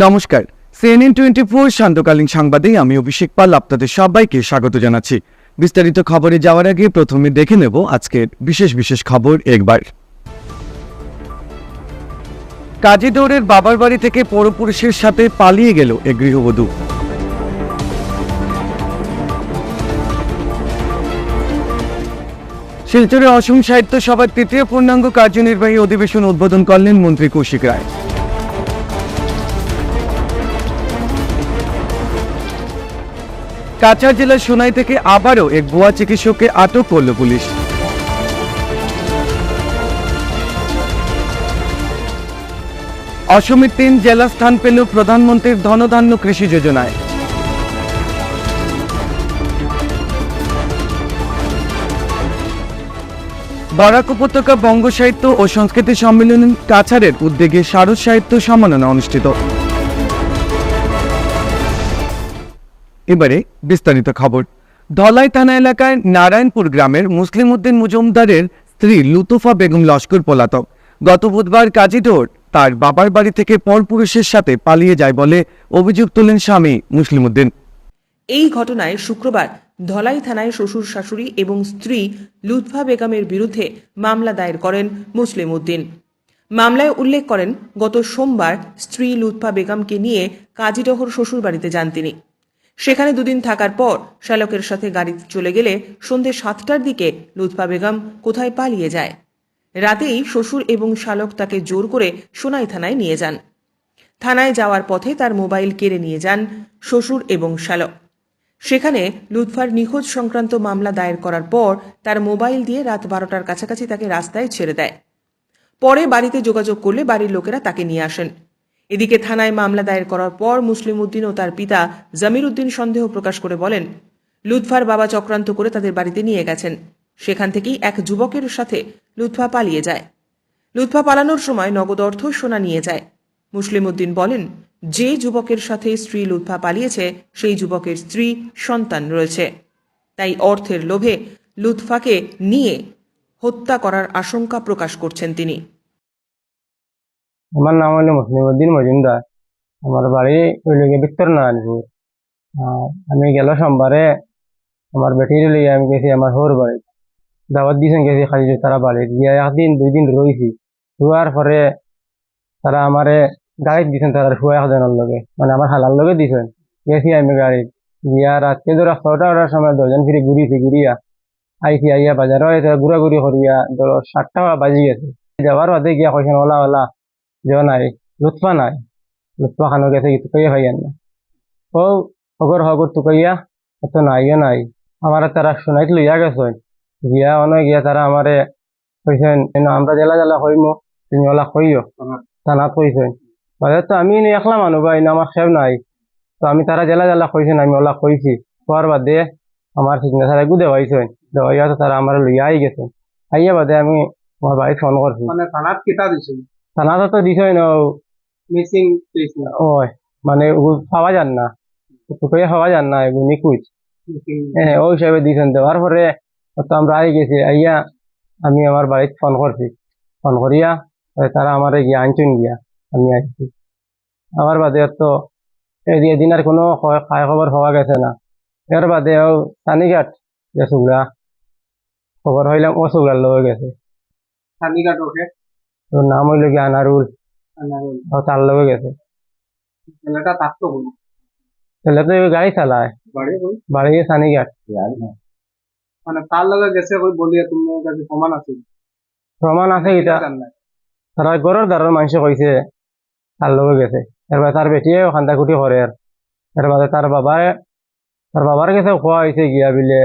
নমস্কার। CNN twenty four শান্তকালীন সংবাদে আমি অভিষেক পাল আপনাদের সবাইকে স্বাগত জানাচ্ছি। বিস্তারিত খবরে যাওয়ার আগে প্রথমে দেখে নেব আজকের বিশেষ বিশেষ খবর একবার। কাজী দৌড়ের বাবার বাড়ি থেকে পরপুরুষের সাথে পালিয়ে গেল এক গৃহবধূ। শিলচরে অসম সাহিত্য সভার তৃতীয় পূর্ণাঙ্গ কার্যনির্বাহী অধিবেশন উদ্বোধন করলেন মন্ত্রী কৌশিক রায়। কাছাড় জেলার সোনাই থেকে আবারও এক ভুয়া চিকিৎসককে আটক করল পুলিশ। অসমের তিন জেলা স্থান পেল প্রধানমন্ত্রীর ধনধান্য কৃষি যোজনায়। বরাক উপত্যকা বঙ্গ সাহিত্য ও সংস্কৃতি সম্মেলন কাছাড়ের উদ্যোগে শারদ সাহিত্য সম্মাননা অনুষ্ঠিত। এবারে বিস্তারিত খবর। ধলাই থানা এলাকায় নারায়ণপুর গ্রামের মুসলিম উদ্দিন মুজুমদারের স্ত্রী লুতুফা বেগম লস্কর পলাতক। গত বুধবার কাজীডোর তার বাবার বাড়ি থেকে পরপুরুষের সাথে পালিয়ে যায় বলে অভিযোগ তোলেন স্বামী মুসলিম উদ্দিন। এই ঘটনায় শুক্রবার ধলাই থানায় শ্বশুর শাশুড়ি এবং স্ত্রী লুৎফা বেগমের বিরুদ্ধে মামলা দায়ের করেন মুসলিম উদ্দিন। মামলায় উল্লেখ করেন, গত সোমবার স্ত্রী লুৎফা বেগমকে নিয়ে কাজীডহর শ্বশুরবাড়িতে যান তিনি। সেখানে দুদিন থাকার পর শ্যালকের সাথে গাড়িতে চলে গেলে সন্ধে সাতটার দিকে লুৎফা বেগম কোথায় পালিয়ে যায়। রাতেই শ্বশুর এবং শালক তাকে জোর করে সোনাই থানায় নিয়ে যান। থানায় যাওয়ার পথে তার মোবাইল কেড়ে নিয়ে যান শ্বশুর এবং শ্যালক। সেখানে লুৎফার নিখোঁজ সংক্রান্ত মামলা দায়ের করার পর তার মোবাইল দিয়ে রাত বারোটার কাছাকাছি তাকে রাস্তায় ছেড়ে দেয়। পরে বাড়িতে যোগাযোগ করলে বাড়ির লোকেরা তাকে নিয়ে আসেন। এদিকে থানায় মামলা দায়ের করার পর মুসলিম উদ্দিন ও তার পিতা জামির উদ্দিন সন্দেহ প্রকাশ করে বলেন, লুৎফার বাবা চক্রান্ত করে তাদের বাড়িতে নিয়ে গেছেন। সেখান থেকেই এক যুবকের সাথে লুৎফা পালিয়ে যায়। লুৎফা পালানোর সময় নগদ অর্থ সোনা নিয়ে যায়। মুসলিম উদ্দিন বলেন, যে যুবকের সাথে স্ত্রী লুৎফা পালিয়েছে, সেই যুবকের স্ত্রী সন্তান রয়েছে। তাই অর্থের লোভে লুৎফাকে নিয়ে হত্যা করার আশঙ্কা প্রকাশ করছেন তিনি। আমার নাম হলো মুসলিমউদ্দিন মজুমদার। আমার বাড়ি ওইদিকে বিত্তর নারায়ণপুর। আর আমি গেল সোমবারে আমার বেটির লিয়ে আমি গেছি আমার হোর বাড়ি। দাওয়াত দিয়েছেন গেছি খালি তারা বাড়ি গিয়ে একদিন দুই দিন রয়েছি রোয়ার পরে তারা আমারে গাড়ি দিছেন তারা শুয়া একজনের লগে। মানে আমার হালার লগে দিছেন। গেছি আমি গাড়িত। গিয়া রাতকে ধরো ছটা ওটার সময় দশজন ফিরে ঘুরিছি, ঘুরিয়া আইসি আইয়া বাজারও ঘুরাঘুরি করিয়া ধরো সাতটা বাজি গেছে। যাওয়ার বাদে গিয়া কইছেন, ওলা ওলা। যে নাই, লুৎফা নাই। লুৎফা খানো গেছে তুকাইয়া ভাইয়ান না ও হগর হগর তুকাইয়া এত নাইও নাই। আমার তারা শোনাইত লইয়া গেছেন গিয়া অনেক গিয়া তারা আমারে কইছেন এন আমরা জেলা জেলা হইমো তুমি ওলা কইও থানাত কইছেন বাদে তো আমি একলা মানুষ ভাই না আমার সেব নাই। তো আমি তারা জেলা জেলা কইছেন আমি ওলা কইছি কোয়ার বাদে আমার সিগনেচার একু দেওয়াইছেন দেওয়াইয়া তো তারা আমার আই গেছেন আইয়া বাদে আমি আমার বাড়ি ফোন করছি মানে থানাত কেটা দিছিল থানাতে তো দিছই না মিসিং ওই মানে পাওয়া যান না। তোকে পাওয়া যান না এগুলো মিসিং। হ্যাঁ ওই হিসাবে দিয়েছেন দেওয়ার পরে তো আমরা আই গেছি আইয়া আমি আমার বাড়িতে ফোন করছি। ফোন করিয়া তারা আমার গিয়া আনছুন গিয়া আমি আইছি। আমার বাদে তো এদিন আর কোনো খায় খবর পাওয়া গেছে না। এর বাদে ও সানিঘাট যে সুগড়া খবর হইলাম ও সুগড়ার লগে গেছে। কালীঘাট ওকে ওর নাম হইল গিয়া আনারুল। ও তার লগে গেছে। ছেলেটা থাকতো ছেলে তো গাড়ি চালায়। বাড়ি সানিঘাট। মানে তার লগে গেছে কই বলিয়া তুমি কাছে সমান আছে প্রমাণ আছে এটা তারা গড়ের দ্বারের মানুষ কইছে তার লগে গেছে। এরপরে তার বেটিয়ে খান্দা খুঁটি করে আর এর বাদে তার বাবারে তার বাবার কাছে খোয়া হয়েছে গিয়া বিলে।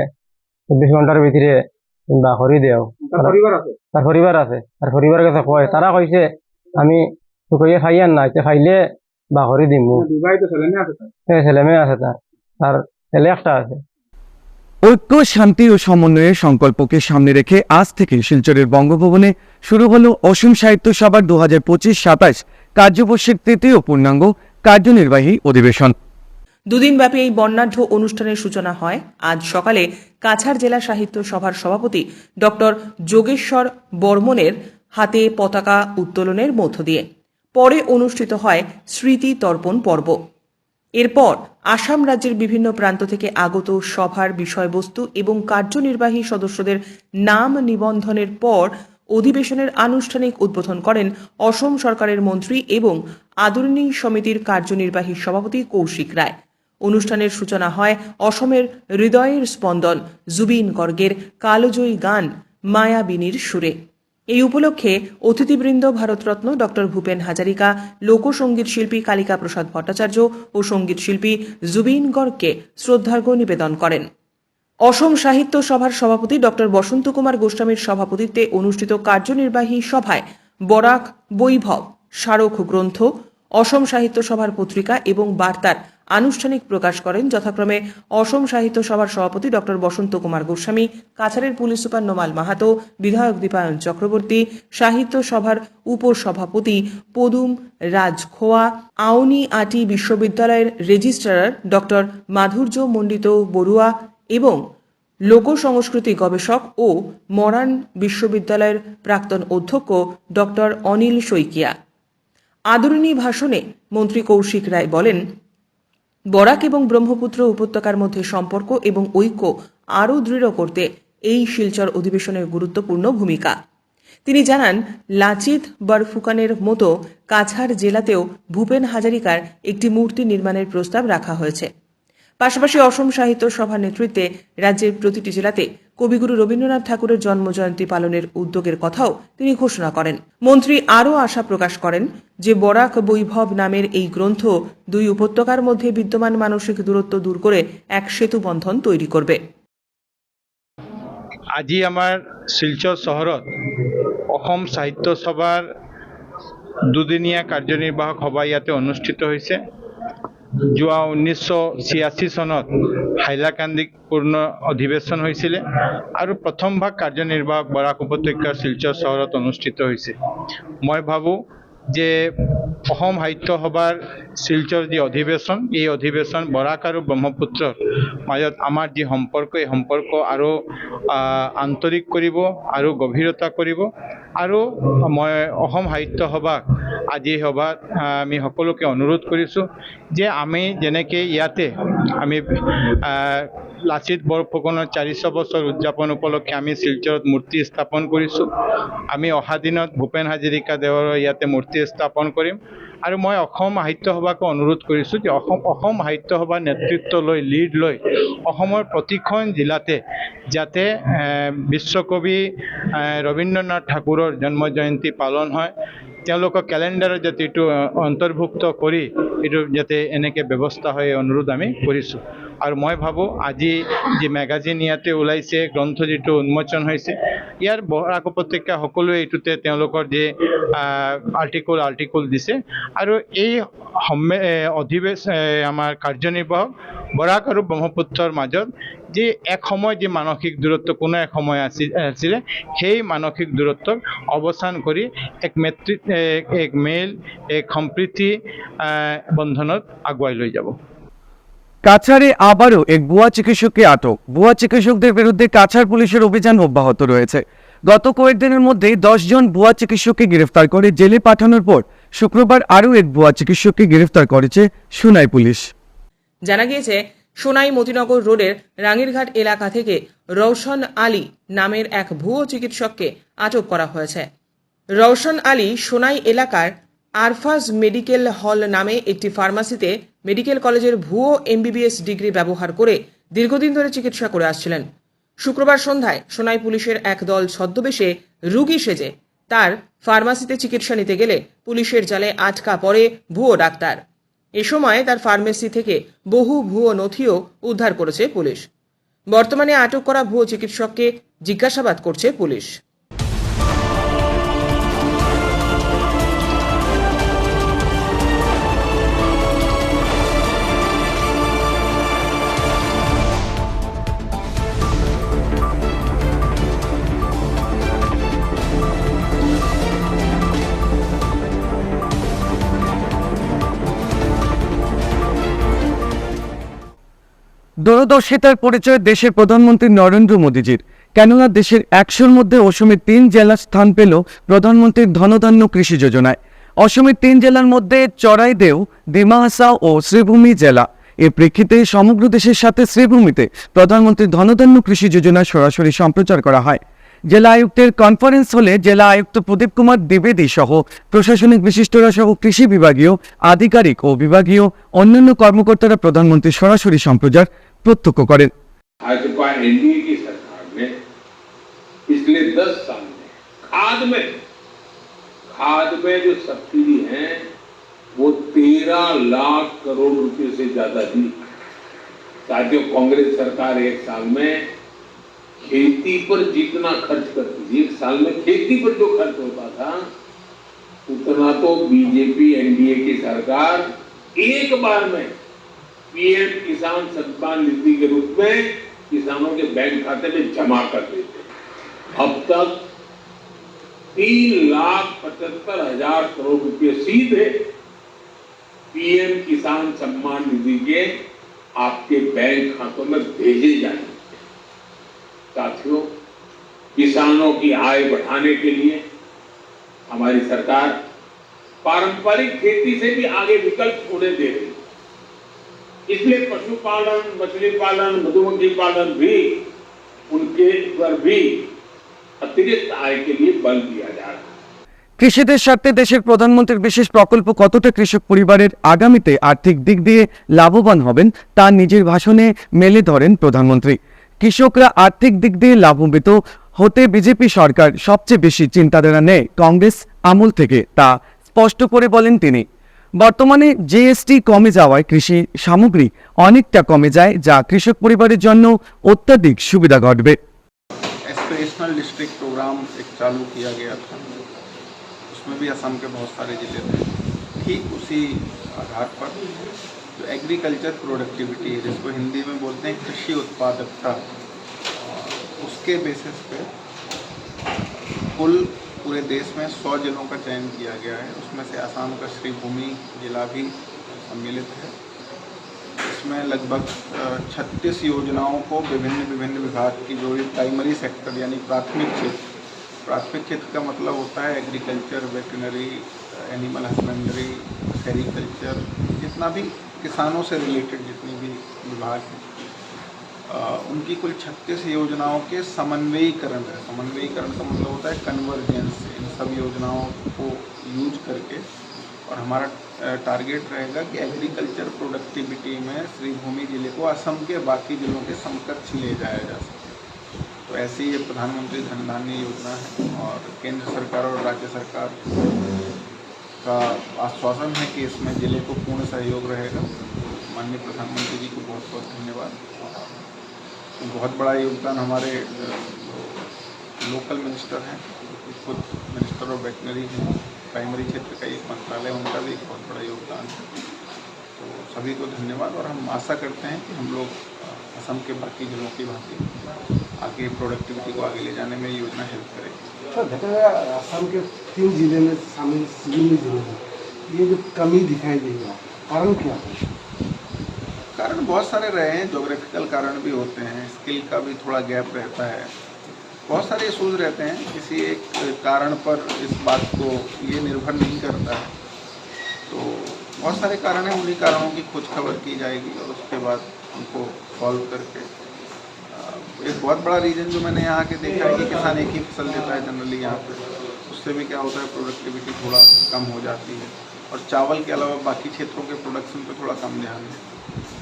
চব্বিশ ঘণ্টার ভিতরে বা করি দেও তার পরিবার আছে? তার পরিবার আছে। তার পরিবারের কাছে কয় তারা কইছে আমি খাইয়ান না এটা খাইলে বা করি দিম মানে ছেলে মেয়ে আছে তার তার ছেলে একটা আছে। ঐক্য শান্তি ও সমন্বয়ের সংকল্পকে সামনে রেখে আজ থেকে শিলচরের বঙ্গভবনে শুরু হলো অসীম সাহিত্য সভার দু হাজার পঁচিশ সাতাশ কার্যবর্ষের তৃতীয় পূর্ণাঙ্গ কার্যনির্বাহী অধিবেশন। দুদিনব্যাপী এই বর্ণাঢ্য অনুষ্ঠানের সূচনা হয়। আজ সকালে কাছাড় জেলা সাহিত্য সভার সভাপতি ডক্টর যোগেশ্বর বর্মনের হাতে পতাকা উত্তোলনের মধ্য দিয়ে। পরে অনুষ্ঠিত হয় স্মৃতি তর্পণ পর্ব। এরপর আসাম রাজ্যের বিভিন্ন প্রান্ত থেকে আগত সভার বিষয়বস্তু এবং কার্যনির্বাহী সদস্যদের নাম নিবন্ধনের পর অধিবেশনের আনুষ্ঠানিক উদ্বোধন করেন অসম সরকারের মন্ত্রী এবং আদরণী সমিতির কার্যনির্বাহী সভাপতি কৌশিক রায়। অনুষ্ঠানের সূচনা হয় অসমের হৃদয়ের স্পন্দন, জুবিন গর্গের কালজয়ী গান, মায়াবিনীর সুরে। এই উপলক্ষে অতিথিবৃন্দ, ভারতরত্ন ডক্টর ভূপেন হাজারিকা, লোকসঙ্গীত শিল্পী কালিকা প্রসাদ ভট্টাচার্য ও সংগীত শিল্পী জুবিন গর্গকে শ্রদ্ধার্ঘ্য নিবেদন করেন। অসম সাহিত্য সভার সভাপতি ডক্টর বসন্ত কুমার গোস্বামীর সভাপতিত্বে অনুষ্ঠিত কার্যনির্বাহী সভায় বরাক, বৈভব স্মারক গ্রন্থ অসম সাহিত্য সভার পত্রিকা এবং বার্তার আনুষ্ঠানিক প্রকাশ করেন। যথাক্রমে অসম সাহিত্য সভার সভাপতি ডক্টর বসন্ত কুমার গোস্বামী, কাছাড়ের পুলিশ সুপার নোমাল মাহাতো, বিধায়ক দীপায়ন চক্রবর্তী, সাহিত্য সভার উপসভাপতি পদুম রাজ খোয়া আউনি আটি বিশ্ববিদ্যালয়ের রেজিস্ট্রার ডক্টর মাধুর্য মণ্ডিত বড়ুয়া এবং লোক সংস্কৃতি গবেষক ও মরান বিশ্ববিদ্যালয়ের প্রাক্তন অধ্যক্ষ ডক্টর অনিল শইকিয়া। আদরণী ভাষণে মন্ত্রী কৌশিক রায় বলেন বরাক এবং ব্রহ্মপুত্র উপত্যকার মধ্যে সম্পর্ক এবং ঐক্য আরও দৃঢ় করতে এই শিলচর অধিবেশনের গুরুত্বপূর্ণ ভূমিকা। তিনি জানান, লাচিত বরফুকানের মতো কাছাড় জেলাতেও ভূপেন হাজারিকার একটি মূর্তি নির্মাণের প্রস্তাব রাখা হয়েছে। পাশাপাশি অসম সাহিত্য সভার নেতৃত্বে রাজ্যের প্রতিটি জেলাতে কবিগুরু রবীন্দ্রনাথ ঠাকুরের জন্মজয়ন্তী পালনের উদ্যোগের কথাও তিনি ঘোষণা করেন। মন্ত্রী আরও আশা প্রকাশ করেন যে বরাক বৈভব নামের এই গ্রন্থ দুই উপত্যকার মধ্যে বিদ্যমান মানসিক দূরত্ব দূর করে এক সেতু বন্ধন তৈরি করবে। আজি আমাৰ শিলচৰ চহৰত অসম সাহিত্য সভাৰ দুদিনীয়া কাৰ্যনিৰ্বাহক সভা ইয়াতে অনুষ্ঠিত হৈছে। যোৱা ঊনৈছশ ছিয়াশী চনত হাইলাকান্দিক পূৰ্ণ অধিৱেশন হৈছিলে আৰু প্ৰথম ভাগ কাৰ্যনিৰ্বাহক বৰাক উপত্যকাৰ শিলচৰ চহৰত অনুষ্ঠিত হৈছে। মই ভাবোঁ যে অসম সাহিত্য সভাৰ শিলচৰ যি অধিৱেশন, এই অধিৱেশন বৰাক আৰু ব্ৰহ্মপুত্ৰৰ মাজত আমাৰ যি সম্পৰ্ক, এই সম্পৰ্ক আৰু আন্তৰিক কৰিব আৰু গভীৰতা কৰিব। আৰু মই অসম সাহিত্য সভাক আজি সভাত আমি সকলোকে অনুৰোধ কৰিছোঁ যে আমি যেনেকৈ ইয়াতে আমি লাচিত বৰফুকনৰ চাৰিশ বছৰ উদযাপন উপলক্ষে আমি শিলচৰত মূৰ্তি স্থাপন কৰিছোঁ। আমি অহা দিনত ভূপেন হাজৰিকা দেৱৰ ইয়াতে মূৰ্তি স্থাপন কৰিম। আৰু মই অসম সাহিত্য সভাকো অনুৰোধ কৰিছোঁ যে অসম অসম সাহিত্য সভাৰ নেতৃত্ব লৈ লিড লৈ অসমৰ প্ৰতিখন জিলাতে যাতে বিশ্বকবি ৰবীন্দ্ৰনাথ ঠাকুৰৰ জন্ম জয়ন্তী পালন হয়। তেওঁলোকৰ কেলেণ্ডাৰত যাতে এইটো অন্তৰ্ভুক্ত কৰি এইটো যাতে এনেকৈ ব্যৱস্থা হয় অনুৰোধ আমি কৰিছোঁ। আৰু মই ভাবোঁ আজি যি মেগাজিন ইয়াতে ওলাইছে গ্ৰন্থ যিটো উন্মোচন হৈছে ইয়াৰ বৰাক উপত্যকা সকলোৱে এইটোতে তেওঁলোকৰ যি আৰ্টিকল আৰ্টিকল দিছে। আৰু এই সন্মে এ, অধিৱেশ আমাৰ কাৰ্যনিৰ্বাহক বৰাক আৰু ব্ৰহ্মপুত্ৰৰ মাজত যি এক সময় যি মানসিক দূৰত্ব কোনো এক সময় আছিল সেই মানসিক দূৰত্বক অৱসান কৰি এক মেতৃ এক মেল এক সম্প্ৰীতি বন্ধনত আগুৱাই লৈ যাব। কাছাড়ে আবারও এক ভুয়া চিকিৎসককে আটক। ভুয়া চিকিৎসকদের বিরুদ্ধে কাছাড় পুলিশের অভিযান অব্যাহত রয়েছে। গত কয়েকদিনের মধ্যেই জন ভুয়া চিকিৎসককে গ্রেফতার করে জেলে পাঠানোর পর শুক্রবার আরও এক ভুয়া চিকিৎসককে গ্রেফতার করেছে সুনাই পুলিশ। জানা গিয়েছে, সোনাই মতিনগর রোডের রাঙ্গিরঘাট এলাকা থেকে রৌশন আলী নামের এক ভুয়ো চিকিৎসককে আটক করা হয়েছে। রৌশন আলী সোনাই এলাকার আরফাজ মেডিকেল হল নামে একটি ফার্মাসিতে মেডিকেল কলেজের ভুয়ো এমবিবিএস ডিগ্রি ব্যবহার করে দীর্ঘদিন ধরে চিকিৎসা করে আসছিলেন। শুক্রবার সন্ধ্যায় সোনাই পুলিশের এক দল ছদ্মবেশে রুগী সেজে তার ফার্মাসিতে চিকিৎসা নিতে গেলে পুলিশের জালে আটকা পড়ে ভুয়ো ডাক্তার। এ সময় তার ফার্মেসি থেকে বহু ভুয়ো নথিও উদ্ধার করেছে পুলিশ। বর্তমানে আটক করা ভুয়ো চিকিৎসককে জিজ্ঞাসাবাদ করছে পুলিশ। দূরদর্শিতার পরিচয় দেশের প্রধানমন্ত্রী নরেন্দ্র মোদীজির। কেননা দেশের একশোর মধ্যে অসমের তিন জেলা স্থান পেল প্রধানমন্ত্রীর ধনধান্য কৃষি যোজনায়। অসমের তিন জেলার মধ্যে চড়াইদেও ডিমাহাসা ও শ্রীভূমি জেলা। এর প্রেক্ষিতে সমগ্র দেশের সাথে শ্রীভূমিতে প্রধানমন্ত্রীর ধনধান্য কৃষি যোজনা সরাসরি সম্প্রচার করা হয়। জেলা আয়ুক্তের কনফারেন্স হলে জেলা আয়ুক্ত প্রদীপ কুমার দ্বিবেদী সহ প্রশাসনিক বিশিষ্টরা সহ কৃষি বিভাগীয়, আধিকারিক ও বিভাগীয়, অন্যান্য কর্মকর্তারা প্রধানমন্ত্রীর সরাসরি সম্প্রচার প্রত্যক্ষ করেন भाजपा एनडीए की सरकार ने पिछले 10 साल में खाद में खाद में जो सब्सिडी है वो 13 लाख करोड़ रुपए से ज्यादा दी साथियों कांग्रेस सरकार एक साल में खेती पर जितना खर्च करती थी एक साल में खेती पर जो खर्च होता था उतना तो बीजेपी एनडीए की सरकार एक बार में पीएम किसान सम्मान निधि के रूप में किसानों के बैंक खाते में जमा कर देते अब तक तीन लाख पचहत्तर हज़ार करोड़ रुपये सीधे पीएम किसान सम्मान निधि के आपके बैंक खातों में भेजे जाएँगे साथियों, किसानों की आय बढ़ाने के लिए हमारी सरकार पारंपरिक खेती से भी आगे विकल्प होने दे रही इसलिए पशुपालन मछली पालन मधुमक्खी पालन भी उनके पर भी अतिरिक्त आय के लिए बल दिया जा रहा है কৃষিদের স্বার্থে দেশের প্রধানমন্ত্রীর বিশেষ প্রকল্প কতটা কৃষক পরিবারের আগামীতে আর্থিক দিক দিয়ে লাভবান হবেন তা নিজের ভাষণে মেলে ধরেন প্রধানমন্ত্রী কৃষকরা আর্থিক দিক দিয়ে লাভান্বিত হতে বিজেপি সরকার সবচেয়ে বেশি চিন্তাধারা নেয় কংগ্রেস আমল থেকে তা স্পষ্ট করে বলেন তিনি বর্তমানে জিএসটি কমে যাওয়ায় কৃষি সামগ্রী অনেকটা কমে যায় যা কৃষক পরিবারের জন্য অত্যাধিক সুবিধা ঘটবে एस्पिरेशनल डिस्ट्रिक्ट प्रोग्राम एक चालू किया गया था उसमें भी असम के बहुत सारे ज़िले थे ठीक उसी आधार पर जो एग्रीकल्चर प्रोडक्टिविटी है जिसको हिंदी में बोलते हैं कृषि उत्पादकता उसके बेसिस पे कुल पूरे देश में सौ जिलों का चयन किया गया है। उसमें से आसाम का श्रीभूमि जिला भी सम्मिलित है। इसमें लगभग छत्तीस योजनाओं को विभिन्न विभिन्न विभाग की जो भी प्राइमरी सेक्टर यानी प्राथमिक क्षेत्र प्राथमिक क्षेत्र का मतलब होता है agriculture veterinary animal husbandry sericulture जितना भी किसानों से रिलेटेड जितनी भी विभाग हैं। उनकी कुल 36 योजनाओं के समन्वयीकरण है। समन्वयीकरण का मतलब होता है कन्वर्जेंस इन सब योजनाओं को यूज़ करके। और हमारा टारगेट रहेगा कि एग्रीकल्चर प्रोडक्टिविटी में श्रीभूमि ज़िले को असम के बाकी जिलों के समकक्ष ले जाया जा सके। तो ऐसी ये प्रधानमंत्री धन धान्य योजना है और केंद्र सरकार और राज्य सरकार का आश्वासन है कि इसमें ज़िले को पूर्ण सहयोग रहेगा। माननीय प्रधानमंत्री जी को बहुत बहुत धन्यवाद। बहुत बड़ा योगदान हमारे लोकल मिनिस्टर हैं, खुद मिनिस्टर ऑफ़ वेटनरी हैं प्राइमरी क्षेत्र का एक मंत्रालय उनका भी एक बहुत बड़ा योगदान है। तो सभी को धन्यवाद और हम आशा करते हैं कि हम लोग असम के बाकी जिलों की भांति आगे प्रोडक्टिविटी को आगे ले जाने में योजना हेल्प करेगी असम के तीन ज़िले में शामिल ज़िले में ये जो कमी दिखाई दी है, कारण क्या है? कारण बहुत सारे रहे हैं जोग्राफिकल कारण भी होते हैं स्किल का भी थोड़ा गैप रहता है। बहुत सारे इशूज़ रहते हैं, किसी एक कारण पर इस बात को ये निर्भर नहीं करता है। तो बहुत सारे कारण हैं, उन्हीं कारणों की खोज खबर की जाएगी और उसके बाद उनको सॉल्व करके। एक बहुत बड़ा रीजन जो मैंने यहाँ के देखा है कि किसान एक ही फ़सल देता है जनरली यहाँ पर उससे भी क्या होता है प्रोडक्टिविटी थोड़ा कम हो जाती है। और चावल के अलावा बाकी क्षेत्रों के प्रोडक्शन पर थोड़ा कम ध्यान है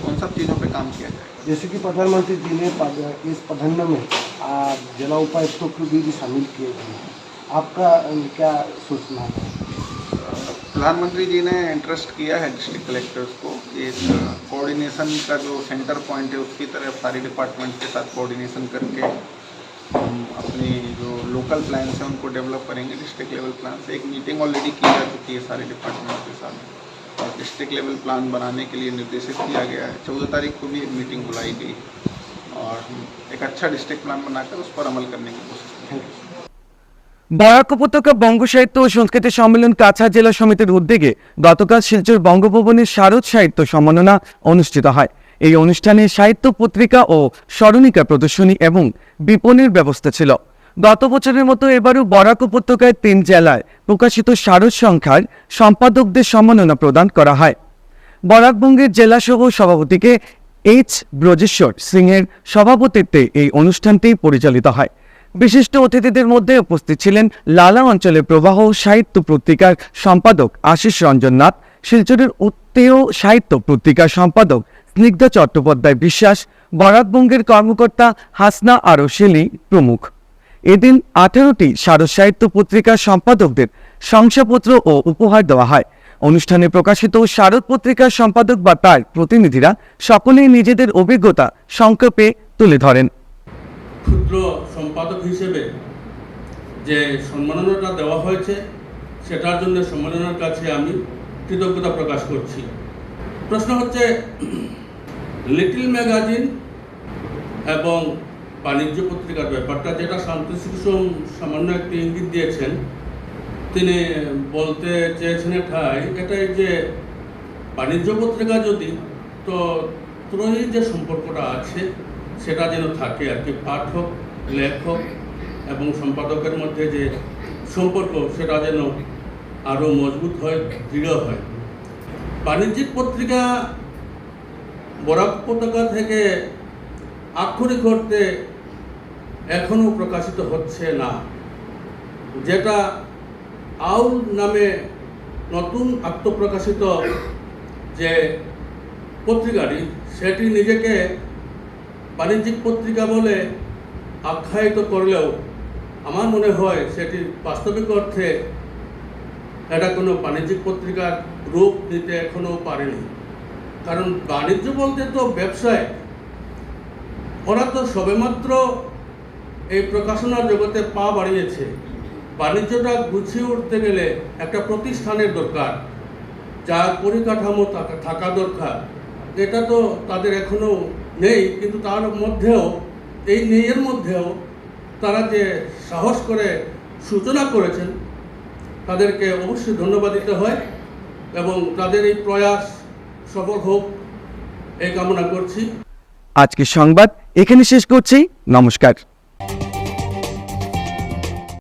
उन सब चीज़ों पे काम किया जाएगा जैसे कि प्रधानमंत्री जी ने इस प्रधान में जिला उपायुक्तों को भी शामिल किए गए आपका क्या सूचना है? प्रधानमंत्री जी ने इंटरेस्ट किया है डिस्ट्रिक्ट कलेक्टर्स को एक कोऑर्डिनेशन का जो सेंटर पॉइंट है उसकी तरफ़ सारे डिपार्टमेंट के साथ कोऑर्डिनेशन करके हम अपने जो लोकल प्लान हैं उनको डेवलप करेंगे डिस्ट्रिक्ट लेवल प्लान एक मीटिंग ऑलरेडी की जा चुकी है सारे डिपार्टमेंट के साथ। डिस्ट्रिक्ट लेवल प्लान बनाने के लिए निर्देशित किया गया है चौदह तारीख को भी एक मीटिंग बुलाई गई और हम एक अच्छा डिस्ट्रिक्ट प्लान बनाकर उस पर अमल करने की कोशिश करेंगे বরাক উপত্যকা বঙ্গ সাহিত্য ও সংস্কৃতি সম্মেলন কাছাড় জেলা সমিতির উদ্যোগে গতকাল শিলচর বঙ্গভবনের শারদ সাহিত্য সম্মাননা অনুষ্ঠিত হয় এই অনুষ্ঠানে সাহিত্য পত্রিকা ও স্মরণিকা প্রদর্শনী এবং বিপণীর ব্যবস্থা ছিল গত বছরের মতো এবারও বরাক উপত্যকায় তিন জেলায় প্রকাশিত স্মারক সংখ্যার সম্পাদকদের সম্মাননা প্রদান করা হয়। বরাকভঙ্গের জেলাসহ সভাপতিকে এইচ ব্রজেশ্বর সিংয়ের সভাপতিত্বে এই অনুষ্ঠানটি পরিচালিত হয়। বিশিষ্ট অতিথিদের মধ্যে উপস্থিত ছিলেন লালা অঞ্চলের প্রবাহ সাহিত্য পত্রিকার সম্পাদক আশিস রঞ্জন নাথ, শিলচরের উত্তেয় সাহিত্য পত্রিকার সম্পাদক স্নিগ্ধা চট্টোপাধ্যায় বিশ্বাস, বরাকবঙ্গের কর্মকর্তা হাসনা আরও আরশেলি প্রমুখ। এদিন আঠারোটি সারস সাহিত্য পত্রিকার সম্পাদকদের শংসাপত্র ও উপহার দেওয়া হয়। অনুষ্ঠানে প্রকাশিত শারদ পত্রিকার সম্পাদক বা তার প্রতিনিধিরা সকলেই নিজেদের অভিজ্ঞতা, সংক্ষেপে তুলে ধরেন। ক্ষুদ্র সম্পাদক হিসেবে যে সম্মাননাটা দেওয়া হয়েছে, সেটার জন্য সম্মাননার কাছে আমি কৃতজ্ঞতা প্রকাশ করছি। প্রশ্ন হচ্ছে, লিটল ম্যাগাজিন এবং বাণিজ্য পত্রিকার ব্যাপারটা, যেটা শান্তি শিশুসম সামান্য একটি ইঙ্গিত দিয়েছেন, তিনি বলতে চেয়েছেন এটাই এটাই যে বাণিজ্য পত্রিকা যদি, তো ত্রয়ী যে সম্পর্কটা আছে, সেটা যেন থাকে আর কি, পাঠক, লেখক এবং সম্পাদকের মধ্যে যে সম্পর্ক, সেটা যেন আরও মজবুত হয়, দৃঢ় হয়। বাণিজ্যিক পত্রিকা বরাক উপত্যকা থেকে আক্ষরিক অর্থে এখনও প্রকাশিত হচ্ছে না। যেটা আউল নামে নতুন আত্মপ্রকাশিত যে পত্রিকাটি, সেটি নিজেকে বাণিজ্যিক পত্রিকা বলে আখ্যায়িত করলেও আমার মনে হয় সেটি বাস্তবিক অর্থে এটা কোনো বাণিজ্যিক পত্রিকার রূপ নিতে এখনও পারেনি। কারণ বাণিজ্য বলতে তো ব্যবসায়। ওরা তো সবেমাত্র এই প্রকাশনার জগতে পা বাড়িয়েছে। বাণিজ্যটা গুছিয়ে উঠতে গেলে একটা প্রতিষ্ঠানের দরকার, যার পরিকাঠামো থাকা- দরকার। এটা তো তাদের এখনও নেই, কিন্তু তার মধ্যেও, এই নেইয়ের মধ্যেও তারা যে সাহস করে সূচনা করেছেন, তাদেরকে অবশ্যই ধন্যবাদ দিতে হয় এবং তাদের এই প্রয়াস সফল হোক এই কামনা করছি। আজকের সংবাদ এখানে শেষ করছি। নমস্কার।